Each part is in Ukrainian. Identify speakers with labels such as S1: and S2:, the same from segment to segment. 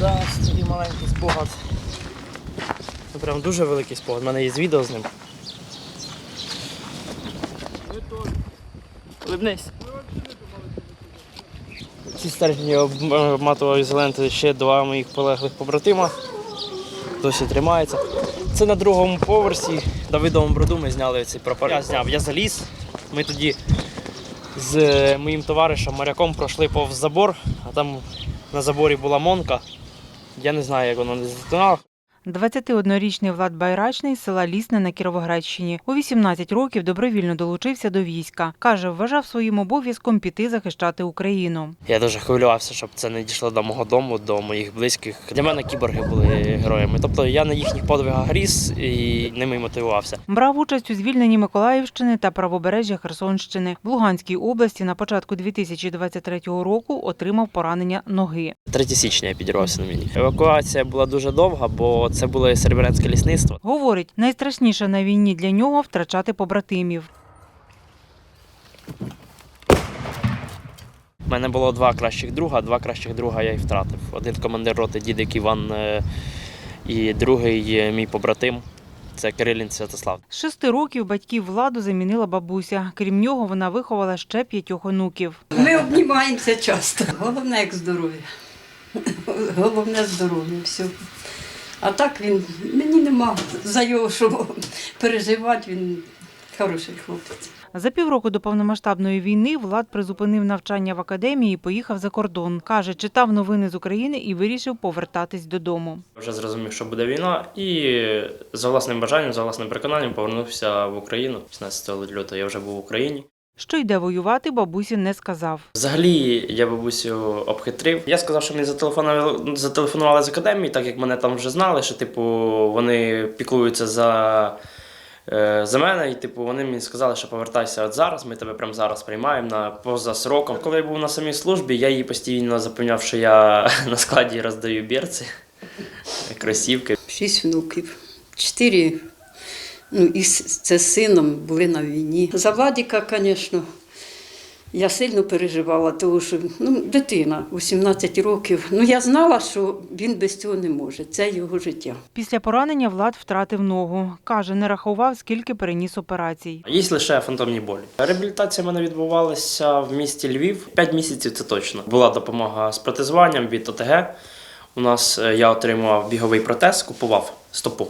S1: Да, тоді маленький спогад. Ну, Прям дуже великий спогад. У мене є відео з ним. Улибнись. Ці стержні обматував ізоленти ще два моїх полеглих побратима. Досі тримається. Це на другому поверсі Давидовому броду ми зняли цей прапор. Я зняв, я заліз. Ми тоді з е, моїм товаришем моряком пройшли повз забор, а там на заборі була монка. Я не знаю, як воно не затонало.
S2: 21-річний Влад Байрачний з села Лісне на Кіровоградщині. У 18 років добровільно долучився до війська. Каже, вважав своїм обов'язком піти захищати Україну.
S1: Я дуже хвилювався, щоб це не дійшло до мого дому, до моїх близьких. Для мене кіборги були героями. Тобто я на їхніх подвигах ріс і ними мотивувався.
S2: Брав участь у звільненні Миколаївщини та правобережжя Херсонщини. В Луганській області на початку 2023 року отримав поранення ноги.
S1: 3 січня я підірвався на міні. Евакуація була дуже довга, бо це було серебрянське лісництво.
S2: Говорить, найстрашніше на війні для нього втрачати побратимів.
S1: У мене було два кращих друга, два кращих друга я і втратив. Один командир роти дідик Іван е, і другий е, мій побратим. Це Кирилін Святослав.
S2: З шести років батьків владу замінила бабуся. Крім нього, вона виховала ще п'ятьох онуків.
S3: Ми обнімаємося часто. Головне, як здоров'я. Головне здоров'я, все. А так він, мені нема за його, що переживати, він хороший хлопець.
S2: За півроку до повномасштабної війни Влад призупинив навчання в академії і поїхав за кордон. Каже, читав новини з України і вирішив повертатись додому.
S1: Вже зрозумів, що буде війна, і за власним бажанням, за власним переконанням повернувся в Україну. 16 лютого я вже був в Україні.
S2: Що йде воювати, бабусі не сказав.
S1: Взагалі я бабусю обхитрив. Я сказав, що мені зателефонували, зателефонували з академії, так як мене там вже знали, що типу вони піклуються за, е, за мене, і типу вони мені сказали, що повертайся от зараз, ми тебе прямо зараз приймаємо на поза сроком. Коли я був на самій службі, я їй постійно запевняв, що я на складі роздаю берці, кросівки.
S3: Шість внуків. Чотири, ну, і це з сином були на війні. За Владіка, звісно, я сильно переживала, тому що ну, дитина 18 років. Ну, я знала, що він без цього не може. Це його життя.
S2: Після поранення Влад втратив ногу. Каже, не рахував, скільки переніс операцій.
S1: Є лише фантомні болі. Реабілітація в мене відбувалася в місті Львів. П'ять місяців це точно. Була допомога з протезуванням від ОТГ. У нас е, я отримував біговий протез, купував стопу.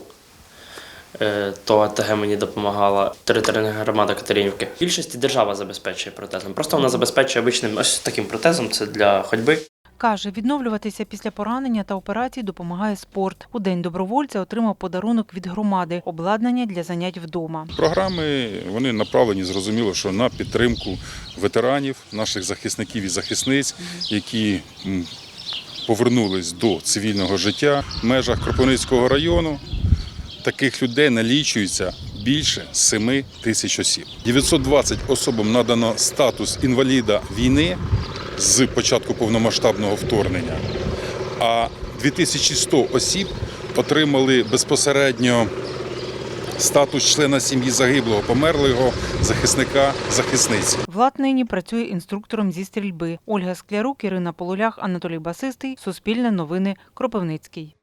S1: Е, То ОТГ мені допомагала територіальна громада Катеринівки. В більшості держава забезпечує протезом. Просто вона забезпечує обичним ось таким протезом. Це для ходьби.
S2: Каже, відновлюватися після поранення та операцій допомагає спорт. У день добровольця отримав подарунок від громади обладнання для занять вдома.
S4: Програми вони направлені зрозуміло, що на підтримку ветеранів, наших захисників і захисниць, які повернулись до цивільного життя в межах Кропивницького району. Таких людей налічується більше 7 тисяч осіб. 920 особам надано статус інваліда війни з початку повномасштабного вторгнення, а 2100 осіб отримали безпосередньо статус члена сім'ї загиблого, померлого захисника, захисниці.
S2: Влад нині працює інструктором зі стрільби. Ольга Склярук, Ірина Полулях, Анатолій Басистий. Суспільне новини. Кропивницький.